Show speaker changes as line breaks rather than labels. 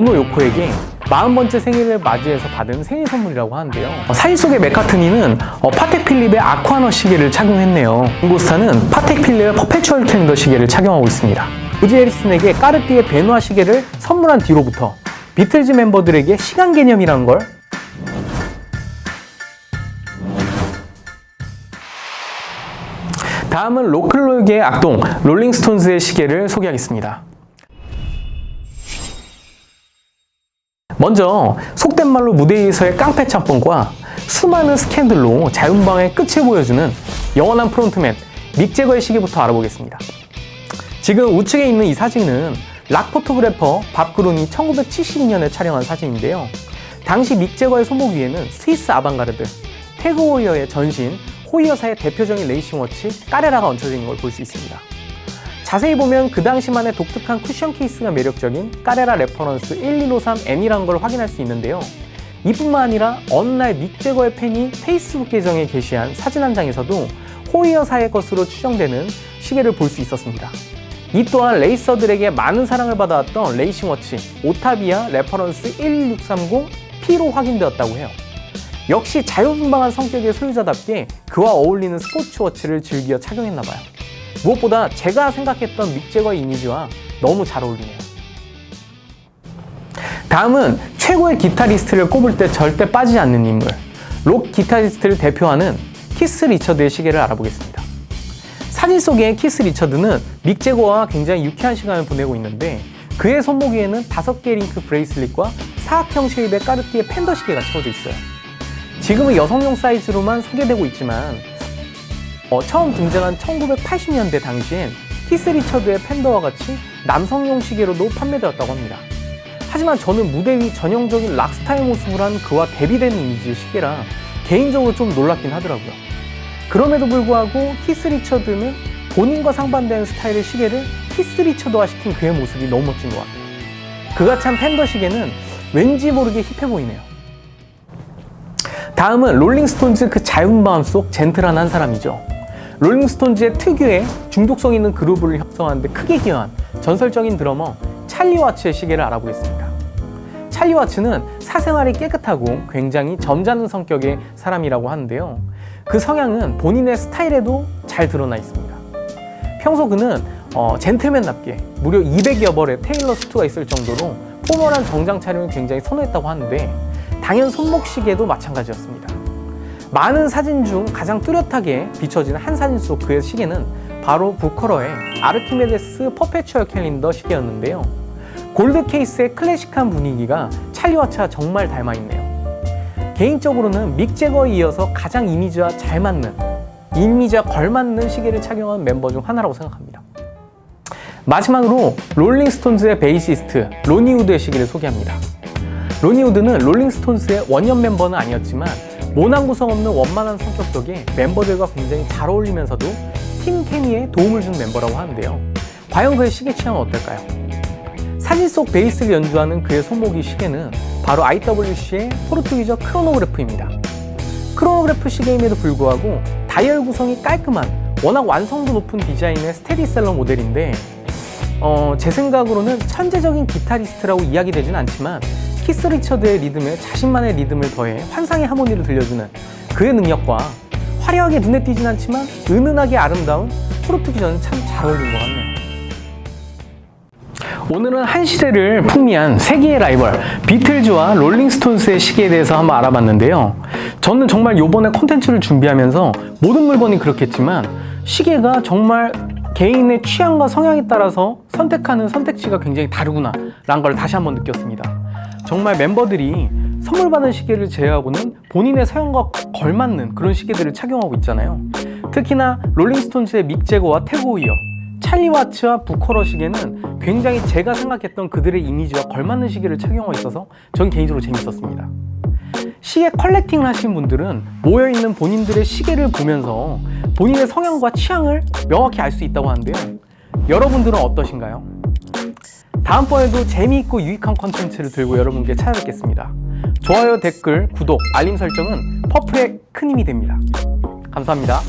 노 요코에게 40번째 생일을 맞이해서 받은 생일 선물이라고 하는데요. 어, 사진 속의 맥카트니는 어, 파텍 필립의 아쿠아너 시계를 착용했네요. 링고스타는 파텍 필립의 퍼페추얼 캘린더 시계를 착용하고 있습니다. 우지 해리슨에게 까르띠에 베누아 시계를 선물한 뒤로부터 비틀즈 멤버들에게 시간 개념이라는 걸 다음은 로클로이의 악동 롤링스톤즈의 시계를 소개하겠습니다. 먼저 속된 말로 무대 위에서의 깡패 짬뽕과 수많은 스캔들로 자윤방의 끝을 보여주는 영원한 프론트맨 믹 제거의 시계부터 알아보겠습니다. 지금 우측에 있는 이 사진은 락 포토그래퍼 밥 그론이 1972년에 촬영한 사진인데요. 당시 믹 제거의 손목 위에는 스위스 아방가르드, 태그 호이어의 전신, 호이어사의 대표적인 레이싱 워치 까레라가 있는 걸볼 수 있습니다. 자세히 보면 그 당시만의 독특한 쿠션 케이스가 매력적인 까레라 레퍼런스 1153N이라는 걸 확인할 수 있는데요. 이뿐만 아니라 어느 날 믹제거의 팬이 페이스북 계정에 게시한 사진 한 장에서도 호이어사의 것으로 추정되는 시계를 볼 수 있었습니다. 이 또한 레이서들에게 많은 사랑을 받아왔던 레이싱 워치 오타비아 레퍼런스 11630P로 확인되었다고 해요. 역시 자유분방한 성격의 소유자답게 그와 어울리는 스포츠워치를 즐겨 착용했나봐요. 무엇보다 제가 생각했던 믹제거의 이미지와 너무 잘 어울리네요. 다음은 최고의 기타리스트를 꼽을 때 절대 빠지지 않는 인물, 록 기타리스트를 대표하는 키스 리처드의 시계를 알아보겠습니다. 사진 속의 키스 리처드는 믹 제거와 굉장히 유쾌한 시간을 보내고 있는데 그의 손목 위에는 5개 링크 브레이슬릿과 사각형 쉐입의 까르띠에 팬더 시계가 채워져 있어요. 지금은 여성용 사이즈로만 소개되고 있지만 어, 처음 등장한 1980년대 당시엔 키스 리처드의 팬더와 같이 남성용 시계로도 판매되었다고 합니다. 하지만 저는 무대 위 전형적인 락스타의 모습을 한 그와 대비되는 이미지의 시계라 개인적으로 좀 놀랍긴 하더라고요. 그럼에도 불구하고 키스 리처드는 본인과 상반되는 스타일의 시계를 키스 리처드화 시킨 그의 모습이 너무 멋진 것 같아요. 그가 찬 팬더 시계는 왠지 모르게 힙해 보이네요. 다음은 롤링스톤즈 그 자유마음 속 젠틀한 한 사람이죠. 롤링스톤즈의 특유의 중독성 있는 그루브를 형성하는데 크게 기여한 전설적인 드러머 찰리 와츠의 시계를 알아보겠습니다. 찰리 와츠는 사생활이 깨끗하고 굉장히 점잖은 성격의 사람이라고 하는데요. 그 성향은 본인의 스타일에도 잘 드러나 있습니다. 평소 그는 어, 젠틀맨답게 무려 200여 벌의 테일러 수트가 있을 정도로 포멀한 정장 촬영을 굉장히 선호했다고 하는데 당연 손목시계도 마찬가지였습니다. 많은 사진 중 가장 뚜렷하게 비춰지는 한 사진 속 그의 시계는 바로 부커러의 아르키메데스 퍼페추얼 캘린더 시계였는데요. 골드 케이스의 클래식한 분위기가 찰리와츠와 정말 닮아있네요. 개인적으로는 믹 제거에 이어서 가장 이미지와 잘 맞는, 이미지와 걸맞는 시계를 착용한 멤버 중 하나라고 생각합니다. 마지막으로 롤링스톤즈의 베이시스트 로니 우드의 시계를 소개합니다. 로니 우드는 롤링스톤스의 원년 멤버는 아니었지만 모난 구성 없는 원만한 성격 덕에 멤버들과 굉장히 잘 어울리면서도 팀 케미에 도움을 준 멤버라고 하는데요. 과연 그의 시계 취향은 어떨까요? 사진 속 베이스를 연주하는 그의 손목이 시계는 바로 IWC의 포르투기저 크로노그래프입니다. 크로노그래프 시계임에도 불구하고 다이얼 구성이 깔끔한 워낙 완성도 높은 디자인의 스테디셀러 모델인데 어, 제 생각으로는 천재적인 기타리스트라고 이야기되진 않지만 키스 리처드의 리듬에 자신만의 리듬을 더해 환상의 하모니를 들려주는 그의 능력과 화려하게 눈에 띄진 않지만 은은하게 아름다운 포르투기저는 참잘 어울린 것 같네요. 오늘은 한 시대를 풍미한 세계의 라이벌 비틀즈와 롤링스톤스의 시계에 대해서 한번 알아봤는데요. 저는 정말 요번에 콘텐츠를 준비하면서 모든 물건이 그렇겠지만 시계가 정말 개인의 취향과 성향에 따라서 선택하는 선택지가 굉장히 다르구나 라는 걸 다시 한번 느꼈습니다. 정말 멤버들이 선물 받은 시계를 제외하고는 본인의 사용과 걸맞는 그런 시계들을 착용하고 있잖아요. 특히나 롤링스톤스의 믹 제거와 태고 이어 찰리 와츠와 부커러 시계는 굉장히 제가 생각했던 그들의 이미지와 걸맞는 시계를 착용하고 있어서 전 개인적으로 재밌었습니다. 시계 컬렉팅을 하신 분들은 모여있는 본인들의 시계를 보면서 본인의 성향과 취향을 명확히 알 수 있다고 하는데요. 여러분들은 어떠신가요? 다음번에도 재미있고 유익한 컨텐츠를 들고 여러분께 찾아뵙겠습니다. 좋아요, 댓글, 구독, 알림 설정은 퍼플의 큰 힘이 됩니다. 감사합니다.